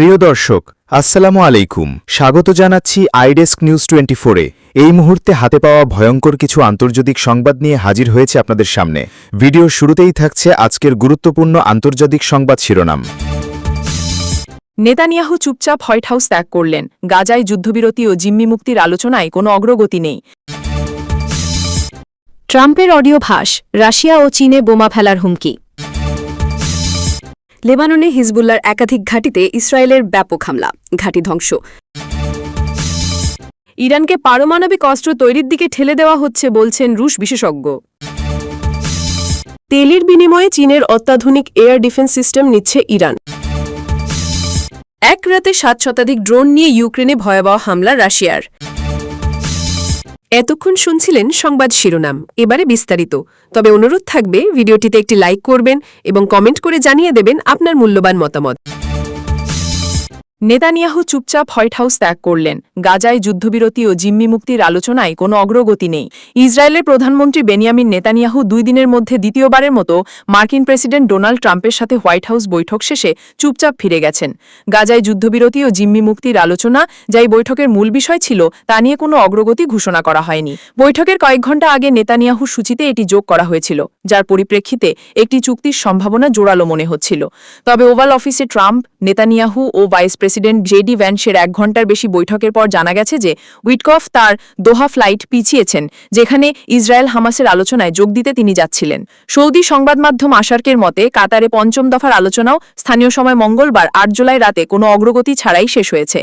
প্রিয় দর্শক, আসসালামু আলাইকুম। স্বাগত জানাচ্ছি আইডেস্ক নিউজ টোয়েন্টি ফোরে এই মুহূর্তে হাতে পাওয়া ভয়ঙ্কর কিছু আন্তর্জাতিক সংবাদ নিয়ে হাজির হয়েছে আপনাদের সামনে। ভিডিওর শুরুতেই থাকছে আজকের গুরুত্বপূর্ণ আন্তর্জাতিক সংবাদ শিরোনাম। নেতানিয়াহু চুপচাপ হোয়াইট হাউস ত্যাগ করলেন। গাজায় যুদ্ধবিরতি ও জিম্মি মুক্তির আলোচনায় কোনো অগ্রগতি নেই। ট্রাম্পের অডিও ভাস, রাশিয়া ও চীনে বোমা ফেলার হুমকি। লেবাননে হিজবুল্লার একাধিক ঘাঁটিতে ইসরায়েলের ব্যাপক হামলা, ঘাঁটি ধ্বংস। ইরানকে পারমাণবিক অস্ত্র তৈরির দিকে ঠেলে দেওয়া হচ্ছে বলছেন রুশ বিশেষজ্ঞ। তেলের বিনিময়ে চীনের অত্যাধুনিক এয়ার ডিফেন্স সিস্টেম নিচ্ছে ইরান। এক রাতে সাত শতাধিক ড্রোন নিয়ে ইউক্রেনে ভয়াবহ হামলা রাশিয়ার। এতক্ষণ শুনছিলেন সংবাদ শিরোনাম, এবারে বিস্তারিত। তবে অনুরোধ থাকবে, ভিডিওটিতে একটি লাইক করবেন এবং কমেন্ট করে জানিয়ে দেবেন আপনার মূল্যবান মতামত। নেতানিয়াহু চুপচাপ হোয়াইট হাউস ত্যাগ করলেন। গাজায় যুদ্ধবিরতি ও জিম্মি মুক্তির আলোচনায় কোনো অগ্রগতি নেই। ইসরায়েলের প্রধানমন্ত্রী বেনিয়ামিন নেতানিয়াহু দুই দিনের মধ্যে দ্বিতীয়বারের মতো মার্কিন প্রেসিডেন্ট ডোনাল্ড ট্রাম্পের সাথে হোয়াইট হাউস বৈঠক শেষে চুপচাপ ফিরে গেছেন। গাজায় যুদ্ধবিরতি ও জিম্মি মুক্তির আলোচনা যা এই বৈঠকের মূল বিষয় ছিল, তা নিয়ে কোনো অগ্রগতি ঘোষণা করা হয়নি। বৈঠকের কয়েক ঘণ্টা আগে নেতানিয়াহু সূচিতে এটি যোগ করা হয়েছিল, যার পরিপ্রেক্ষিতে একটি চুক্তির সম্ভাবনা জোরালো মনে হচ্ছিল। তবে ওভাল অফিসে ট্রাম্প, নেতানিয়াহু ও ভাইস প্রেসিডেন্ট জেডি ভ্যানসের এক ঘণ্টার বেশি বৈঠকের পর জানা গেছে যে উইটকফ তার দোহা ফ্লাইট পিছিয়েছেন, যেখানে ইসরায়েল হামাসের আলোচনায় যোগ দিতে তিনি যাচ্ছিলেন। সৌদি সংবাদ মাধ্যম আশার্কের মতে, কাতারে পঞ্চম দফার আলোচনাও স্থানীয় সময় মঙ্গলবার আট জুলাই রাতে কোনো অগ্রগতি ছাড়াই শেষ হয়েছে।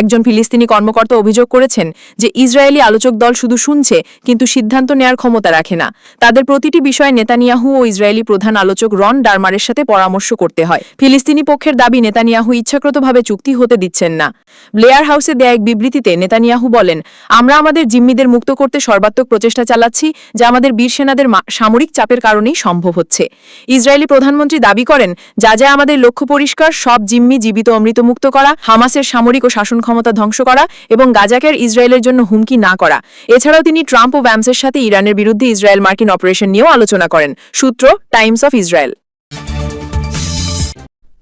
একজন ফিলিস্তিনি কর্মকর্তা অভিযোগ করেছেন যে ইসরায়েলি আলোচক দল শুধু শুনছে, কিন্তু সিদ্ধান্ত নেয়ার ক্ষমতা রাখে না। তাদের প্রতিটি বিষয়ে নেতানিয়াহু ও ইসরায়েলি প্রধান আলোচক রন ডারমারের সাথে পরামর্শ করতে হয়। ফিলিস্তিনি পক্ষের দাবি, নেতানিয়াহু ইচ্ছাকৃতভাবে চুক্তি হতে দিচ্ছেন না। ব্লেয়ার হাউসে দেয়া এক বিবৃতিতে নেতানিয়াহু বলেন, আমরা আমাদের জিম্মিদের মুক্ত করতে সর্বাত্মক প্রচেষ্টা চালাচ্ছি, যা আমাদের বীর সেনাদের সামরিক চাপের কারণেই সম্ভব হচ্ছে। ইসরায়েলি প্রধানমন্ত্রী দাবি করেন, যা যা আমাদের লক্ষ্য পরিষ্কার, সব জিম্মি, জীবিত অমৃত মুক্ত করা, হামাসের সামরিক ও শাসন ক্ষমতা ধ্বংস করা এবং গাজাকের ইসরায়েলের জন্য হুমকি না করা। এছাড়াও তিনি ট্রাম্প ও ভ্যামসের সাথে ইরানের বিরুদ্ধে ইসরায়েল মার্কিন অপারেশন নিয়েও আলোচনা করেন। সূত্র টাইমস অফ ইসরায়েল।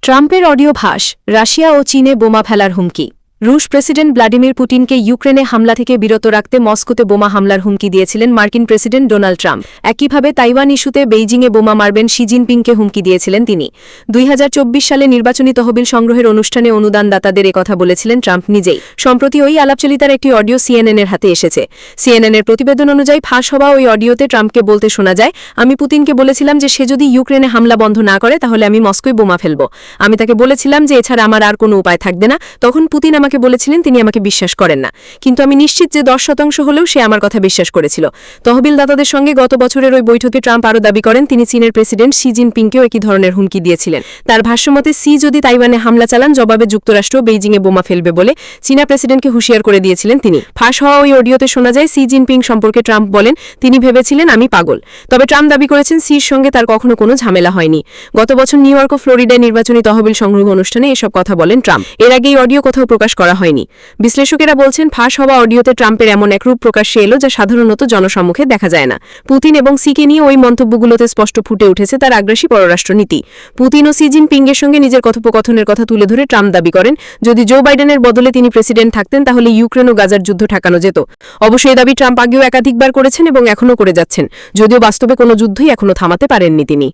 ট্রাম্পের অডিও ভাষ রাশিয়া ও চীনে বোমা ফেলার হুমকি। রুশ প্রেসিডেন্ট ভ্লাদিমির পুতিনকে ইউক্রেনে হামলা থেকে বিরত রাখতে মস্কোতে বোমা হামলার হুমকি দিয়েছিলেন মার্কিন প্রেসিডেন্ট ডোনাল্ড ট্রাম্প। একইভাবে তাইওয়ান ইস্যুতে বেইজিংয়ে বোমা মারবেন শি জিনপিংকে হুমকি দিয়েছিলেন তিনি। দুই হাজার চব্বিশ সালে নির্বাচনী তহবিল সংগ্রহের অনুষ্ঠানে অনুদানদাতাদের কথা বলেছিলেন ট্রাম্প নিজেই। সম্প্রতি ওই আলাপচালিতার একটি অডিও সিএনএনের হাতে এসেছে। সিএনএনের প্রতিবেদন অনুযায়ী ফাঁস হওয়া ওই অডিওতে ট্রাম্পকে বলতে শোনা যায়, আমি পুতিনকে বলেছিলাম যে সে যদি ইউক্রেনে হামলা বন্ধ না করে, তাহলে আমি মস্কোয় বোমা ফেলব। আমি তাকে বলেছিলাম যে এছাড়া আমার আর কোনো উপায় থাকবে না। তখন পুতিন আমাকে বলেছিলেন, তিনি আমাকে বিশ্বাস করেন না। কিন্তু আমি নিশ্চিত যে দশ শতাংশ হলেও সে আমার কথা বিশ্বাস করেছিল। তহবিলদাতাদের সঙ্গে গত বছরের ওই বৈঠকে ট্রাম্প আরও দাবি করেন, তিনি চীনের প্রেসিডেন্ট শি জিনপিংকেও একই ধরনের হুমকি দিয়েছিলেন। তার ভাষ্যমতে সি যদি তাইওয়ানে হামলা চালান, জবাবে যুক্তরাষ্ট্র বেইজিংয়ে বোমা ফেলবে বলে চীনা প্রেসিডেন্টকে হুঁশিয়ার করে দিয়েছিলেন তিনি। ফাঁস হওয়া ওই অডিওতে শোনা যায় সি জিনপিং সম্পর্কে ট্রাম্প বলেন, তিনি ভেবেছিলেন আমি পাগল। তবে ট্রাম্প দাবি করেছেন সির সঙ্গে তার কখনো কোনো ঝামেলা হয়নি। গত বছর নিউ ইয়র্ক ও ফ্লোরিডায় নির্বাচনী তহবিল সংগ্রহ অনুষ্ঠানে এসব কথা বলেন ট্রাম্প। এর আগে এই অডিও কোথাও প্রকাশ করা হয়নি। বিশ্লেষকেরা বলছেন, ফাঁস হওয়া অডিওতে ট্রাম্পের এমন এক রূপ প্রকাশ্যে এলো যা সাধারণত জনসম্মুখে দেখা যায় না। পুতিন এবং সিকে নিয়ে ওই মন্তব্যগুলোতে স্পষ্ট ফুটে উঠেছে তার আগ্রাসী পররাষ্ট্রনীতি। পুতিন ও সি জিনপিংয়ের সঙ্গে নিজের কথোপকথনের কথা তুলে ধরে ট্রাম্প দাবি করেন, যদি জো বাইডেনের বদলে তিনি প্রেসিডেন্ট থাকতেন, তাহলে ইউক্রেন ও গাজার যুদ্ধ ঠেকানো যেত। অবশ্য এই দাবি ট্রাম্প আগেও একাধিকবার করেছেন এবং এখনও করে যাচ্ছেন। যদিও বাস্তবে কোনো যুদ্ধই এখনও থামাতে পারেননি তিনি।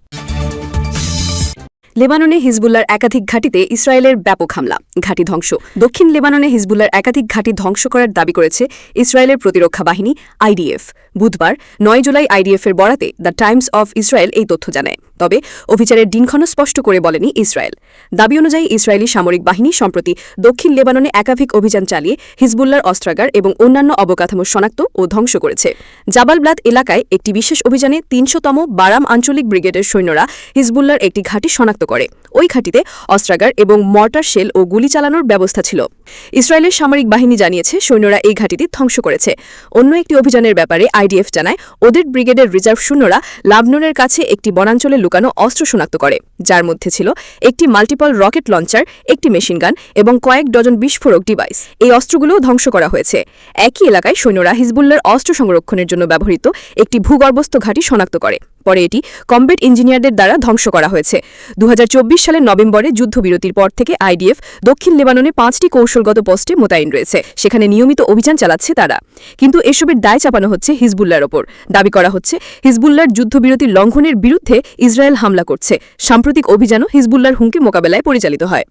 লেবাননে হিজবুল্লার একাধিক ঘাঁটিতে ইসরায়েলের ব্যাপক হামলা, ঘাঁটি ধ্বংস। দক্ষিণ লেবাননে হিজবুল্লার একাধিক ঘাঁটি ধ্বংস করার দাবি করেছে ইসরায়েলের প্রতিরক্ষা বাহিনী, আইডিএফ। বুধবার নয় জুলাই আইডিএফের বরাতে দ্য টাইমস অফ ইসরায়েল এই তথ্য জানায়। তবে অভিযানের দিনক্ষণ স্পষ্ট করে বলেনি ইসরায়েল। দাবি অনুযায়ী ইসরায়েলি সামরিক বাহিনী সম্প্রতি দক্ষিণ লেবাননে একাধিক অভিযান চালিয়ে হিজবুল্লার অস্ত্রাগার এবং অন্যান্য অবকাঠামো শনাক্ত ও ধ্বংস করেছে। জাবালব্লাদ এলাকায় একটি বিশেষ অভিযানে তিনশোতম বারাম আঞ্চলিক ব্রিগেডের সৈন্যরা হিজবুল্লার একটি ঘাঁটি শনাক্ত করে। ওই ঘাঁটিতে অস্ত্রাগার এবং মর্টার শেল ও গুলি চালানোর ব্যবস্থা ছিল। ইসরায়েলের সামরিক বাহিনী জানিয়েছে, সৈন্যরা এই ঘাঁটিটি ধ্বংস করেছে। অন্য একটি অভিযানের ব্যাপারে আইডিএফ জানায়, ওদের ব্রিগেডের রিজার্ভ শূন্যরা লাবনুনের কাছে একটি বনাঞ্চলে লুকানো অস্ত্র শনাক্ত করে। যার মধ্যে ছিল একটি মাল্টিপল রকেট লঞ্চার, একটি মেশিনগান এবং কয়েক ডজন বিস্ফোরক ডিভাইস। এই অস্ত্রগুলোও ধ্বংস করা হয়েছে। একই এলাকায় সৈন্যরা হিজবুল্লার অস্ত্র সংরক্ষণের জন্য ব্যবহৃত একটি ভূগর্ভস্থ ঘাঁটি শনাক্ত করে। পরে এটি কমবেট ইঞ্জিনিয়ারদের দ্বারা ধ্বংস করা হয়েছে। দু হাজার চব্বিশ সালের নভেম্বরে যুদ্ধবিরতির পর থেকে আইডিএফ দক্ষিণ লেবাননে পাঁচটি কৌশলগত পোস্টে মোতায়েন রয়েছে। সেখানে নিয়মিত অভিযান চালাচ্ছে তারা। কিন্তু এসবের দায় চাপানো হচ্ছে হিজবুল্লার ওপর। দাবি করা হচ্ছে হিজবুল্লার যুদ্ধবিরতির লঙ্ঘনের বিরুদ্ধে ইসরায়েল হামলা করছে। সাম্প্রতিক অভিযানও হিজবুল্লার হুমকি মোকাবেলায় পরিচালিত হয়।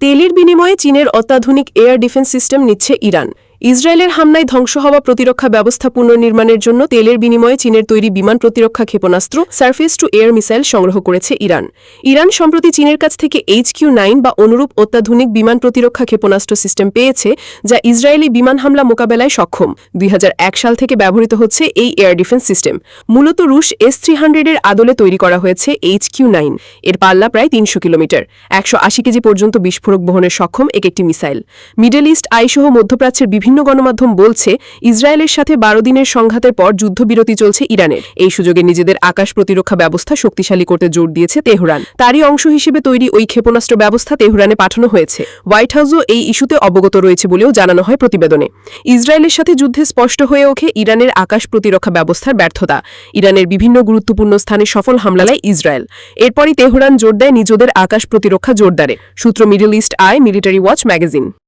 তেলের বিনিময়ে চীনের অত্যাধুনিক এয়ার ডিফেন্স সিস্টেম নিচ্ছে ইরান। ইসরায়েলের হামলায় ধ্বংস হওয়া প্রতিরক্ষা ব্যবস্থা পুনর্নির্মাণের জন্য তেলের বিনিময়ে চীনের তৈরি বিমান প্রতিরক্ষা ক্ষেপণাস্ত্র সার্ফেস টু এয়ার মিসাইল সংগ্রহ করেছে ইরান। ইরান সম্প্রতি চীনের কাছ থেকে এইচ কিউ নাইন বা অনুরূপ অত্যাধুনিক বিমান প্রতিরক্ষা ক্ষেপণাস্ত্র সিস্টেম পেয়েছে, যা ইসরায়েলি বিমান হামলা মোকাবেলায় সক্ষম। দুই হাজার এক সাল থেকে ব্যবহৃত হচ্ছে এই এয়ার ডিফেন্স সিস্টেম। মূলত রুশ এস থ্রি হান্ড্রেডের আদলে তৈরি করা হয়েছে এইচ কিউ নাইন। এর পাল্লা প্রায় তিনশো কিলোমিটার, একশো আশি কেজি পর্যন্ত বিস্ফোরক বহনের সক্ষম এক একটি মিসাইল। মিডল ইস্ট আইসহ মধ্যপ্রাচ্যের বিভিন্ন গণমাধ্যম বলছে, ইসরায়েলের সাথে বারো দিনের সংঘাতের পর যুদ্ধবিরতি চলছে ইরানের। এই সুযোগে নিজেদের আকাশ প্রতিরক্ষা ব্যবস্থা শক্তিশালী করতে জোর দিয়েছে তেহরান। তারই অংশ হিসেবে তৈরি ওই ক্ষেপণাস্ত্র ব্যবস্থা তেহরানে পাঠানো হয়েছে। হোয়াইট হাউসও এই ইস্যুতে অবগত রয়েছে বলেও জানানো হয় প্রতিবেদনে। ইসরায়েলের সাথে যুদ্ধে স্পষ্ট হয়ে ওঠে ইরানের আকাশ প্রতিরক্ষা ব্যবস্থার ব্যর্থতা। ইরানের বিভিন্ন গুরুত্বপূর্ণ স্থানে সফল হামলালায় ইসরায়েল। এরপরই তেহরান জোর দেয় নিজেদের আকাশ প্রতিরক্ষা জোরদারে। সূত্র Middle East Eye, military watch magazine.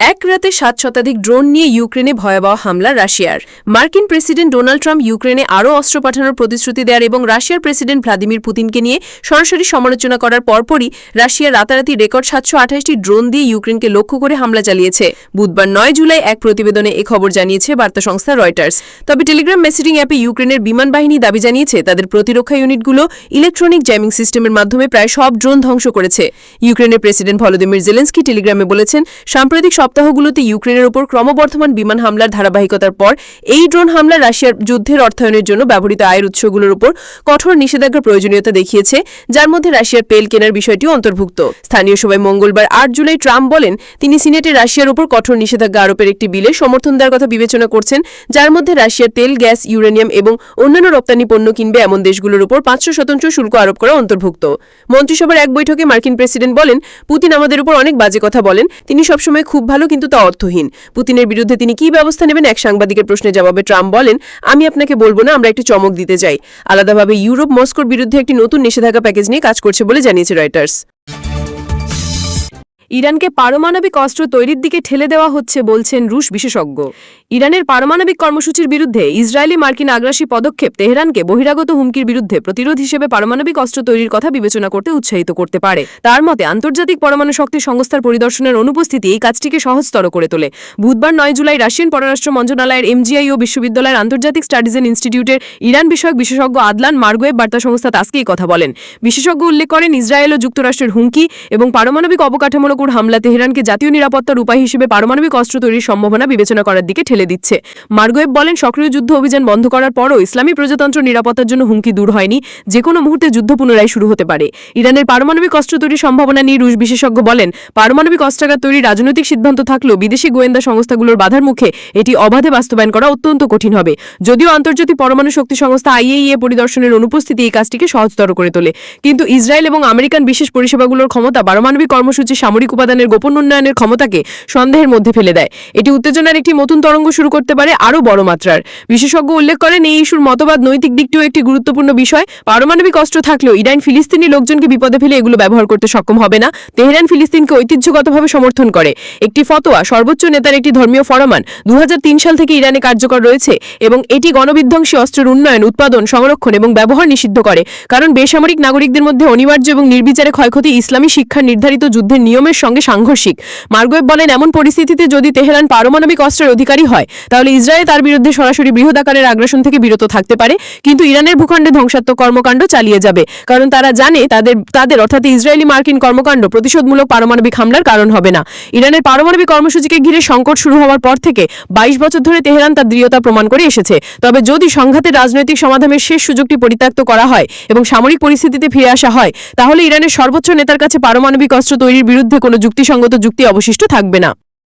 এক রাতে সাত শতাধিক ড্রোন নিয়ে ইউক্রেনে ভয়াবহ হামলা, রাশিয়ার। মার্কিন প্রেসিডেন্ট ডোনাল্ড ট্রাম্প ইউক্রেনে আরও অস্ত্র পাঠানোর প্রতিশ্রুতি দেওয়ার এবং রাশিয়ার প্রেসিডেন্ট ভ্লাদিমির পুতিনকে নিয়ে সরাসরি সমালোচনা করার পরপরই রাশিয়া রাতারাতি রেকর্ড সাতশো আঠাশটি ড্রোন দিয়ে ইউক্রেনকে লক্ষ্য করে হামলা চালিয়েছে। বুধবার নয় জুলাই এক প্রতিবেদনে এ খবর জানিয়েছে বার্তা সংস্থা রয়টার্স। তবে টেলিগ্রাম মেসেজিং অ্যাপে ইউক্রেনের বিমান বাহিনী দাবি জানিয়েছে, তাদের প্রতিরক্ষা ইউনিটগুলো ইলেকট্রনিক জ্যামিং সিস্টেমের মাধ্যমে প্রায় সব ড্রোন ধ্বংস করেছে। ইউক্রেনের প্রেসিডেন্ট ভলোদিমির জেলেন্সকি টেলিগ্রামে বলেছেন, সাম্প্রতিক সপ্তাহগুলোতে ইউক্রেনের উপর ক্রমবর্ধমান বিমান হামলার ধারাবাহিকতার পর এই ড্রোন হামলা রাশিয়ার যুদ্ধের অর্থায়নের জন্য ব্যবহৃত আয়ের উৎসগুলোর উপর কঠোর নিষেধাজ্ঞার প্রয়োজনীয়তা দেখিয়েছে, যার মধ্যে রাশিয়ার তেল কেনার বিষয়টিও অন্তর্ভুক্ত। স্থানীয় সময় মঙ্গলবার আট জুলাই ট্রাম্প বলেন, তিনি সিনেটে রাশিয়ার উপর কঠোর নিষেধাজ্ঞা আরোপের একটি বিলে সমর্থন দেওয়ার কথা বিবেচনা করছেন, যার মধ্যে রাশিয়ার তেল, গ্যাস, ইউরেনিয়াম এবং অন্যান্য রপ্তানি পণ্য কিনবে এমন দেশগুলোর উপর পাঁচশো শতাংশ শুল্ক আরোপ করা অন্তর্ভুক্ত। মন্ত্রিসভার এক বৈঠকে মার্কিন প্রেসিডেন্ট বলেন, পুতিন আমাদের উপর অনেক বাজে কথা বলেন, তিনি সবসময় খুব ভালো, কিন্তু তা অর্থহীন। পুতিনের বিরুদ্ধে তিনি কি ব্যবস্থা নেবেন? এক সাংবাদিকের প্রশ্নের জবাবে ট্রাম্প বলেন, আমি আপনাকে বলব না, আমরা একটি চমক দিতে চাই। আলাদাভাবে ইউরোপ, মস্কোর বিরুদ্ধে একটি নতুন নিষেধাজ্ঞা প্যাকেজ নিয়ে কাজ করছে বলে জানিয়েছে রয়টার্স। ইরানকে পারমাণবিক অস্ত্র তৈরির দিকে ঠেলে দেওয়া হচ্ছে বলছেন রুশ বিশেষজ্ঞ। ইরানের পারমাণবিক কর্মসূচির বিরুদ্ধে ইসরায়েলি মার্কিন আগ্রাসী পদক্ষেপ তেহরানকে বহিরাগত হুমকির বিরুদ্ধে প্রতিরোধ হিসেবে পারমাণবিক অস্ত্র তৈরির কথা বিবেচনা করতে উৎসাহিত করতে পারে। তার মতে, আন্তর্জাতিক পরমাণু শক্তি সংস্থার পরিদর্শনের অনুপস্থিতি এই কাজটিকে সহজতর করে তোলে। বুধবার নয় জুলাই রাশিয়ান পররাষ্ট্র মন্ত্রণালয়ের এমজিআই ও বিশ্ববিদ্যালয়ের আন্তর্জাতিক স্টাডিজ এন্ড ইনস্টিটিউটের ইরান বিষয়ক বিশেষজ্ঞ আদলান মার্গোয়েব বার্তা সংস্থা তাসকে কথা বলেন। বিশেষজ্ঞ উল্লেখ করেন, ইসরায়েল ও যুক্তরাষ্ট্রের হুমকি এবং পারমাণবিক অবকাঠামোর উপর হামলা তেহরানকে জাতীয় নিরাপত্তার উপায় হিসেবে পারমাণবিক অস্ত্র তৈরির সম্ভাবনা বিবেচনা করার দিকে ঠেলে দিচ্ছে। মার্গোয়েব বলেন, সক্রিয় যুদ্ধ অভিযান বন্ধ করার পরও ইসলামী প্রজাতন্ত্র নিরাপত্তার জন্য হুমকি দূর হয়নি। যে কোনো মুহূর্তে যুদ্ধ পুনরায় শুরু হতে পারে। ইরানের পারমাণবিক অস্ত্র তৈরির সম্ভাবনা নিয়ে রুশ বিশেষজ্ঞ বলেন, পারমাণবিক অস্ত্রাগার তৈরির রাজনৈতিক সিদ্ধান্ত থাকলেও বিদেশি গোয়েন্দা সংস্থাগুলোর বাধার মুখে এটি অবাধে বাস্তবায়ন করা অত্যন্ত কঠিন হবে। যদিও আন্তর্জাতিক পরমাণু শক্তি সংস্থা আইএইএ পরিদর্শনের অনুপস্থিতি এই কাজটিকে সহজতর করে তোলে। কিন্তু ইসরায়েল এবং আমেরিকান বিশেষ পরিষেবাগুলোর ক্ষমতা পারমাণবিক কর্মসূচি সামরিক উপাদানের গোপন উন্নয়নের ক্ষমতাকে সন্দেহের মধ্যে ফেলে দেয়। এটি উত্তেজনার একটি নতুন তরঙ্গ শুরু করতে পারে আরও বড় মাত্রার। বিশেষজ্ঞ উল্লেখ করেন, এই ইস্যুর মতবাদ নৈতিক দিকটিও একটি গুরুত্বপূর্ণ বিষয়। পারমাণবিক অস্ত্র থাকলেও ইরান ফিলিস্তিনি লোকজনকে বিপদে ফেলে এগুলো ব্যবহার করতে সক্ষম হবে না। তেহরান ফিলিস্তিনকে ঐতিহ্যগতভাবে সমর্থন করে। একটি ফতোয়া, সর্বোচ্চ নেতার একটি ধর্মীয় ফরমান দু হাজার তিন সাল থেকে ইরানে কার্যকর রয়েছে এবং এটি গণবিধ্বংসী অস্ত্রের উন্নয়ন, উৎপাদন, সংরক্ষণ এবং ব্যবহার নিষিদ্ধ করে। কারণ বেসামরিক নাগরিকদের মধ্যে অনিবার্য এবং নির্বিচারে ক্ষয়ক্ষতি ইসলামী শিক্ষার নির্ধারিত যুদ্ধের নিয়মের সঙ্গে সাংঘর্ষিক। মার্গোয়েব বলেন, এমন পরিস্থিতিতে যদি তেহরান পারমাণবিক অস্ত্রের অধিকারী হয়, তাহলে ইসরায়েল তার বিরুদ্ধে সরাসরি বৃহদাকারের আগ্রাসন থেকে বিরত থাকতে পারে। কিন্তু ইরানের ভূখণ্ডে ধ্বংসাত্মক কর্মকাণ্ড চালিয়ে যাবে। কারণ তারা জানে তাদের তাদের অর্থাৎ ইসরায়েলি মার্কিন কর্মকাণ্ড প্রতিশোধমূলক পারমাণবিক হামলার কারণ হবে না। ইরানের পারমাণবিক কর্মসূচিকে ঘিরে সংকট শুরু হওয়ার পর থেকে বাইশ বছর ধরে তেহরান তার দৃঢ়তা প্রমাণ করে এসেছে। তবে যদি সংঘাতের রাজনৈতিক সমাধানের শেষ সুযোগটি পরিত্যক্ত করা হয় এবং সামরিক পরিস্থিতিতে ফিরে আসা হয়, তাহলে ইরানের সর্বোচ্চ নেতার কাছে পারমাণবিক অস্ত্র তৈরির বিরুদ্ধে কোনো যুক্তিসঙ্গত যুক্তি অবশিষ্ট থাকবে না।